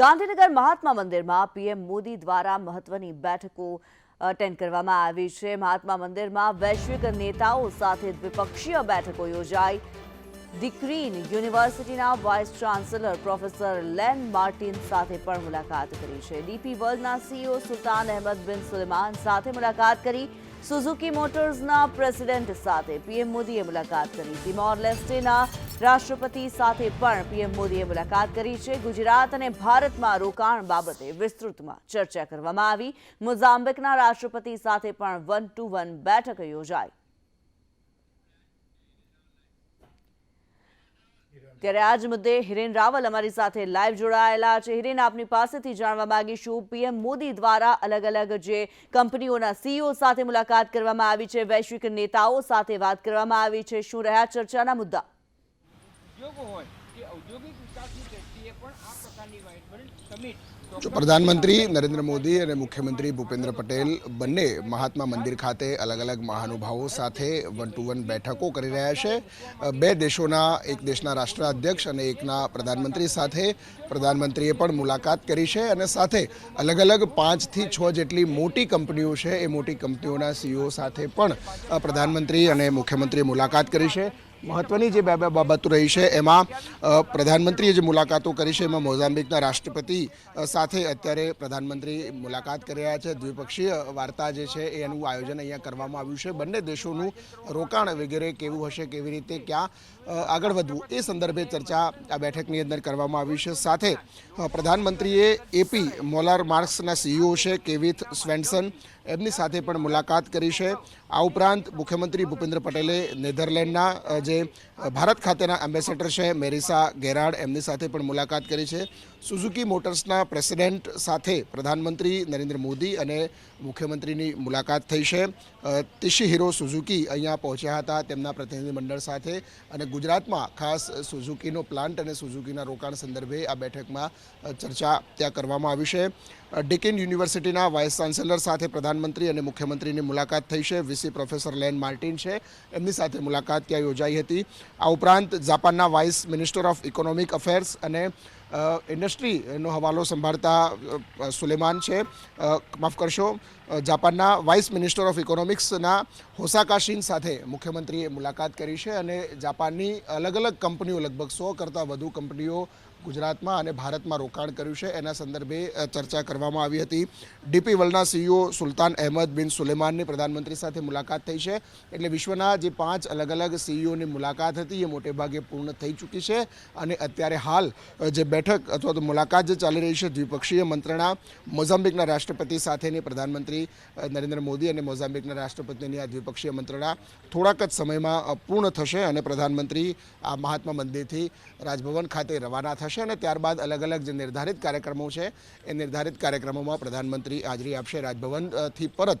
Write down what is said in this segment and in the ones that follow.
ગાંધીનગર મહાત્મા મંદિરમાં પીએમ મોદી દ્વારા મહત્વની બેઠકો અટેન્ડ કરવામાં આવી છે. મહાત્મા મંદિરમાં વૈશ્વિક નેતાઓ સાથે દ્વિપક્ષીય બેઠકો યોજાઈ. ધી યુનિવર્સિટીના vice chancellor professor Lane Martin સાથે પણ મુલાકાત કરી છે. ડીપી વર્લ્ડના CEO Sultan Ahmed bin Sulayem સાથે મુલાકાત કરી. સુઝુકી મોટર્સના પ્રેસિડેન્ટ સાથે પીએમ મોદીએ મુલાકાત કરી. તિમોર લેસ્ટેના રાષ્ટ્રપતિ સાથે પણ પીએમ મોદીએ મુલાકાત કરી છે. ગુજરાત અને ભારતમાં રોકાણ બાબતે વિસ્તૃતમાં ચર્ચા કરવામાં આવી. મોઝામ્બિકના રાષ્ટ્રપતિ સાથે પણ વન ટુ વન બેઠક યોજાઈ. ત્યારે આજ મુદ્દે હિરેન રાવલ અમારી સાથે લાઈવ જોડાયેલા છે. હિરેન, આપની પાસેથી જાણવા માંગીશું, પીએમ મોદી દ્વારા અલગ અલગ જે કંપનીઓના સીઈઓ સાથે મુલાકાત કરવામાં આવી છે, વૈશ્વિક નેતાઓ સાથે વાત કરવામાં આવી છે. શું રહ્યા ચર્ચાના મુદ્દા? ઔદ્યોગિક વિકાસની જો પ્રધાનમંત્રી નરેન્દ્ર મોદી અને મુખ્યમંત્રી ભૂપેન્દ્ર પટેલ બંને મહાત્મા મંદિર ખાતે અલગ અલગ મહાનુભાવો સાથે વન ટુ વન બેઠકો કરી રહ્યા છે. બે દેશોના, એક દેશના રાષ્ટ્રાધ્યક્ષ અને એકના પ્રધાનમંત્રી સાથે પ્રધાનમંત્રીએ પણ મુલાકાત કરી છે અને સાથે અલગ અલગ પાંચથી છ જેટલી મોટી કંપનીઓ છે. એ મોટી કંપનીઓના સીઈઓ સાથે પણ પ્રધાનમંત્રી અને મુખ્યમંત્રીએ મુલાકાત કરી છે. મહત્વની જે બે બે બાબતો રહી છે, એમાં પ્રધાનમંત્રીએ જે મુલાકાતો કરી છે, એમાં મોઝામ્બિકના રાષ્ટ્રપતિ સાથે અત્યારે પ્રધાનમંત્રી મુલાકાત કરી રહ્યા છે. દ્વિપક્ષીય વાર્તા જે છે એનું આયોજન અહીંયા કરવામાં આવ્યું છે. બંને દેશોનું રોકાણ વગેરે કેવું હશે, કેવી રીતે, ક્યાં આગળ વધવું, એ સંદર્ભે ચર્ચા આ બેઠકની અંદર કરવામાં આવી છે. સાથે પ્રધાનમંત્રીએ એપી મોલાર માર્ક્સના સીઈઓ છે, કેવિથ સ્વેન્સન, એમની સાથે પણ મુલાકાત કરી છે. આ ઉપરાંત મુખ્યમંત્રી ભૂપેન્દ્ર પટેલે નેધરલેન્ડના જે ભારત ખાતેના એમ્બેસેડર છે, મેરિસા ગેરાડ એમની સાથે પણ મુલાકાત કરી છે. સુઝુકી મોટર્સના પ્રેસિડેન્ટ સાથે પ્રધાનમંત્રી નરેન્દ્ર મોદી અને મુખ્યમંત્રીની મુલાકાત થઈ છે. તિશી હીરો સુઝુકી અહીંયા પહોંચ્યા હતા તેમના પ્રતિનિધિમંડળ સાથે અને ગુજરાતમાં ખાસ સુઝુકીનો પ્લાન્ટ અને સુઝુકીના રોકાણ સંદર્ભે આ બેઠકમાં ચર્ચા ત્યાં કરવામાં આવી છે. ડિકેન યુનિવર્સિટીના વાઇસ ચાન્સેલર સાથે પ્રધાનમંત્રી અને મુખ્યમંત્રીની મુલાકાત થઈ છે. વીસી પ્રોફેસર લેન માર્ટિન છે. એમની સાથે મુલાકાત ત્યાં યોજાઈ હતી. આ ઉપરાંત જાપાનના vice minister of economic affairs અને ઇન્ડસ્ટ્રીનો હવાલો સંભાળતા સુલેમાન છે. માફ કરશો જાપાનના વાઇસ મિનિસ્ટર ઓફ ઇકોનોમિક્સના હોસાકાશીન સાથે મુખ્યમંત્રીએ મુલાકાત કરી છે અને જાપાનની અલગ અલગ કંપનીઓ, લગભગ સો કરતાં વધુ કંપનીઓ ગુજરાતમાં અને ભારતમાં રોકાણ કર્યું છે. એના સંદર્ભે ચર્ચા કરવામાં આવી હતી. ડીપી વર્લ્ડના સીઈઓ સુલતાન અહેમદ બિન સુલેમાનની પ્રધાનમંત્રી સાથે મુલાકાત થઈ છે. એટલે વિશ્વના જે પાંચ અલગ અલગ સીઈઓની મુલાકાત હતી, એ મોટેભાગે પૂર્ણ થઈ ચૂકી છે. અને અત્યારે હાલ જે બેઠક અથવા તો મુલાકાત જે ચાલી રહી છે દ્વિપક્ષીય મંત્રણા મોઝામ્બિકના રાષ્ટ્રપતિ સાથેની, પ્રધાનમંત્રી નરેન્દ્ર મોદી અને મોઝામ્બિકના રાષ્ટ્રપતિની આ દ્વિપક્ષીય મંત્રણા થોડાક જ સમયમાં પૂર્ણ થશે અને પ્રધાનમંત્રી આ મહાત્મા મંદિરથી રાજભવન ખાતે રવાના થશે અને ત્યારબાદ અલગ અલગ જે નિર્ધારિત કાર્યક્રમો છે, એ નિર્ધારિત કાર્યક્રમોમાં પ્રધાનમંત્રી હાજરી આપશે રાજભવનથી પરત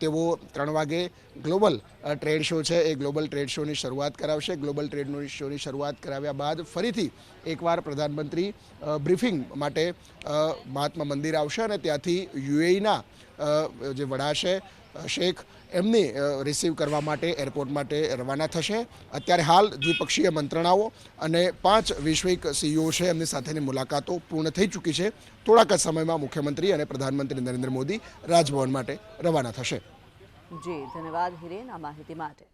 તેઓ ત્રણ વાગે ગ્લોબલ ટ્રેડ શો છે, એ ગ્લોબલ ટ્રેડ શોની શરૂઆત કરાવશે. ગ્લોબલ ટ્રેડ શોની શરૂઆત કરાવ્યા બાદ ફરીથી એકવાર પ્રધાનમંત્રી બ્રીફિંગ માટે મહાત્મા મંદિર આવશે અને ત્યાંથી યુએઈના જે વડા છે શેખ, એમને રિસીવ કરવા માટે એરપોર્ટ માટે રવાના થશે. અત્યારે હાલ દ્વિપક્ષીય મંત્રણાઓ અને પાંચ વૈશ્વિક સીઈઓ છે એમની સાથેની મુલાકાતો પૂર્ણ થઈ ચૂકી છે. થોડાક જ સમયમાં મુખ્યમંત્રી અને પ્રધાનમંત્રી નરેન્દ્ર મોદી રાજભવન માટે રવાના થશે. જી, ધન્યવાદ હિરેન આ માહિતી માટે.